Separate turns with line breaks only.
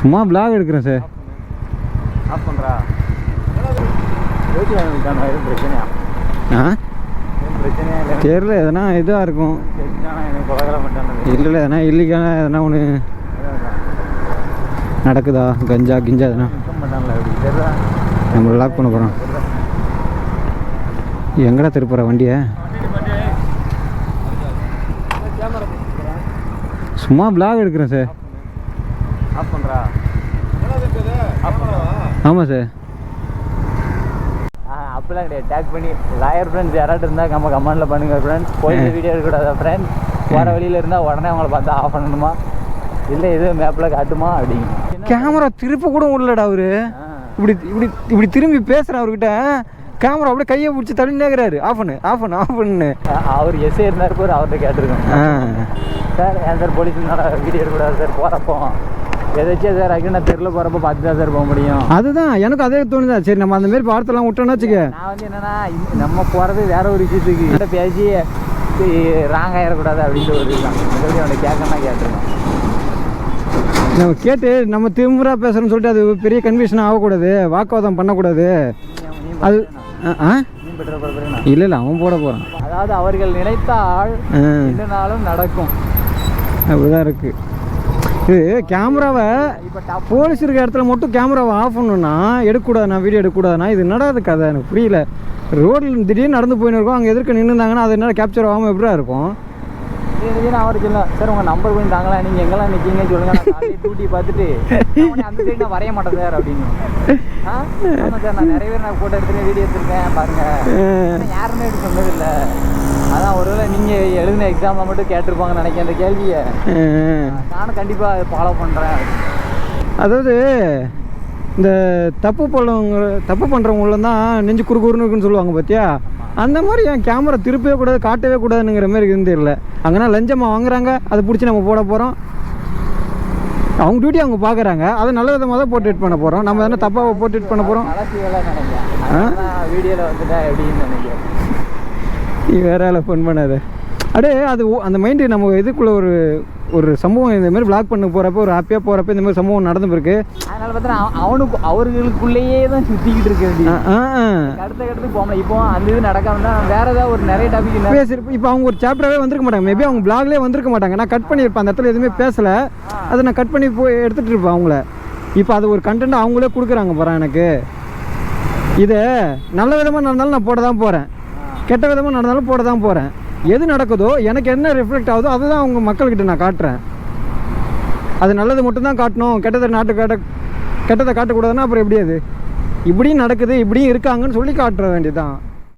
சும்மா பிளாக் எடுக்கிறேன் sir
of பண்ணுறா யோசிச்சு எதுவும் பிரச்சனையா?
ஆ? தெரில எதனா இதாக இருக்கும். இல்லை எதனா இல்லிக்கான எதனா ஒன்று நடக்குதா? கஞ்சா கிஞ்சா எதனா?
தெரியல.
நம்ம லாக் பண்ண போகிறோம் எங்கடா திருப்புற வண்டியை? சும்மா பிளாக் எடுக்கிறேன் சார்
ஆஃப் பண்ணுறா
ஆமாம் சார்.
அப்படிலாம் கிடையாது. டேக் பண்ணி லாயர் ஃப்ரெண்ட்ஸ் யாராவது இருந்தால் நம்ம கமெண்ட்டில் பண்ணுங்க ஃப்ரெண்ட்ஸ் போயிட்டு வீடியோ எடுக்கக்கூடாது ஃப்ரெண்ட்ஸ் போகிற வழியில் இருந்தால் உடனே அவங்கள பார்த்து ஆஃப் பண்ணணுமா? இல்லை எதுவும் மேப்பில் காட்டுமா அப்படிங்க
கேமரா திருப்ப கூட விடலடா அவரு. இப்படி இப்படி இப்படி திரும்பி பேசுகிறேன் அவர்கிட்ட. கேமரா அப்படியே கையை பிடிச்சி தள்ளி நேக்குறாரு ஆஃப் பண்ணு ஆஃப் பண்ணு ஆஃப் பண்ணு.
அவர் எஸ்ஏ இருந்தார் பேர் அவர்கிட்ட கேட்டிருக்கோம். சார் ஏன் சார் போலீஸ்னால வீடியோ எடுக்கக்கூடாது சார்? போகிறப்போ எதாச்சும் சார் அங்கே நான் தெருவில் போகிறப்ப பார்த்து தான் சார் போக முடியும்.
அதுதான் எனக்கு அதே தோணுதா. சரி நம்ம அந்த மாதிரி வார்த்தைலாம் விட்டோம்னு வச்சுக்க.
நான் வந்து என்னன்னா நம்ம போகிறது வேற ஒரு விஷயத்துக்கு. கிட்ட பேசி ராங் ஆயிடக்கூடாது அப்படின்ற ஒரு இதுதான் அவனை கேட்கணும் கேட்டிருக்கோம்
நம்ம கேட்டு நம்ம திமுறா பேசுகிறோம்னு சொல்லிட்டு அது பெரிய கன்ஃபியூஷன் ஆகக்கூடாது. வாக்குவாதம் பண்ணக்கூடாது. அது ஆ? இல்லை இல்லை அவன் போட போகிறான்
அதாவது அவர்கள் நினைத்தால் நடக்கும்.
அப்படிதான் இருக்கு. இது கேமராவை
இப்போ
போலீஸ் இருக்க இடத்துல மட்டும் கேமராவை ஆஃப் பண்ணணும்னா எடுக்கக்கூடாது நான் வீடியோ எடுக்கக்கூடாதுனா இது என்னடா அது கதை? எனக்கு புரியல. ரோட்டில் திடீர்னு நடந்து போயின்னு இருக்கோம். அங்கே எதிர்க்க நின்றுந்தாங்கன்னா அது என்ன கேப்சர் ஆகாமல் எப்படியா இருக்கும்?
இதுன்னு அவர் சொல்ல சார் உங்கள் நம்பர் கொஞ்சம் தாங்களா? நீங்கள் எங்கெல்லாம் நிற்கீங்க சொல்லுங்க. டூட்டி பார்த்துட்டு அந்த சைடு நான் வரைய மாட்டேன் சார் அப்படின்னு. ஆமாம் சார். நான் நிறைய பேர் நான் ஃபோட்டோ எடுத்துருக்கேன் வீடியோ எடுத்திருக்கேன். பாருங்க. ஆனா யாருமே எடுத்து சொன்னதில்லை. அதான் ஒருவேளை நீங்கள் எழுதின எக்ஸாமில் மட்டும் கேட்டிருப்பாங்கன்னு நினைக்கிறேன். அந்த கேள்வியை. நானும் கண்டிப்பாக ஃபாலோ பண்ணுறேன்
அதாவது இந்த தப்பு பண்ணவங்க தப்பு பண்ணுறவங்கள தான் நெஞ்சு குறுகுறுன்னு இருக்குன்னு சொல்லுவாங்க பார்த்தியா அந்த மாதிரி என் கேமரா திருப்பவே கூடாது காட்டவே கூடாதுங்கிற மாதிரி இருந்து தெரியல. அங்கன்னா லஞ்சமாக வாங்குறாங்க அதை பிடிச்சி நம்ம போட போகிறோம் அவங்க டியூட்டி அவங்க பார்க்குறாங்க அதை நல்ல விதமாக தான் போர்ட்ரேட் பண்ண போகிறோம் நம்ம என்ன தப்பாக போர்ட்ரேட் பண்ண போகிறோம்
வீடியோவில் வந்துட்டேன் எப்படின்னு நினைக்கிறேன்.
நீ வேற ஆளை ஃபோன் பண்ணாத. அடே அது அந்த மைண்டு நம்ம இதுக்குள்ள ஒரு ஒரு சம்பவம் இந்த மாதிரி பிளாக் பண்ண போகிறப்ப ஒரு ஹாப்பியாக போகிறப்ப இந்த மாதிரி சம்பவம் நடந்து பிறகு
அதனால பார்த்தா அவனுக்கு அவர்களுக்குள்ளேயே தான் சுற்றிக்கிட்டு இருக்க அடுத்த கட்டத்துக்கு போகல இப்போ அந்த இது நடக்காம தான் வேற ஏதாவது ஒரு நிறைய டாபிக்
பேசிருப்ப இப்போ அவங்க ஒரு சாப்டராகவே வந்திருக்க மாட்டாங்க. மேபி அவங்க பிளாக்லேயே வந்திருக்க மாட்டாங்க. நான் கட் பண்ணியிருப்பேன். அந்த இடத்துல எதுவுமே பேசலை. அதை நான் கட் பண்ணி போய் எடுத்துகிட்டு இருப்பேன் அவங்கள. இப்போ அது ஒரு கண்டென்ட் அவங்களே கொடுக்குறாங்க போகிறேன் எனக்கு. இதை நல்ல விதமாக நடந்தாலும் நான் போட தான் போகிறேன் கெட்ட விதமாக நடந்தாலும் போட தான் போகிறேன் எது நடக்குதோ எனக்கு என்ன ரிஃப்ளெக்ட் ஆகுதோ அதை தான் அவங்க மக்கள்கிட்ட நான் காட்டுறேன். அது நல்லது மட்டும்தான் காட்டணும். கெட்டதை நாட்டு காட்ட கெட்டதை காட்டக்கூடாதுன்னா அப்புறம் எப்படி அது? இப்படியும் நடக்குது இப்படியும் இருக்காங்கன்னு சொல்லி காட்டுற வேண்டியதுதான்.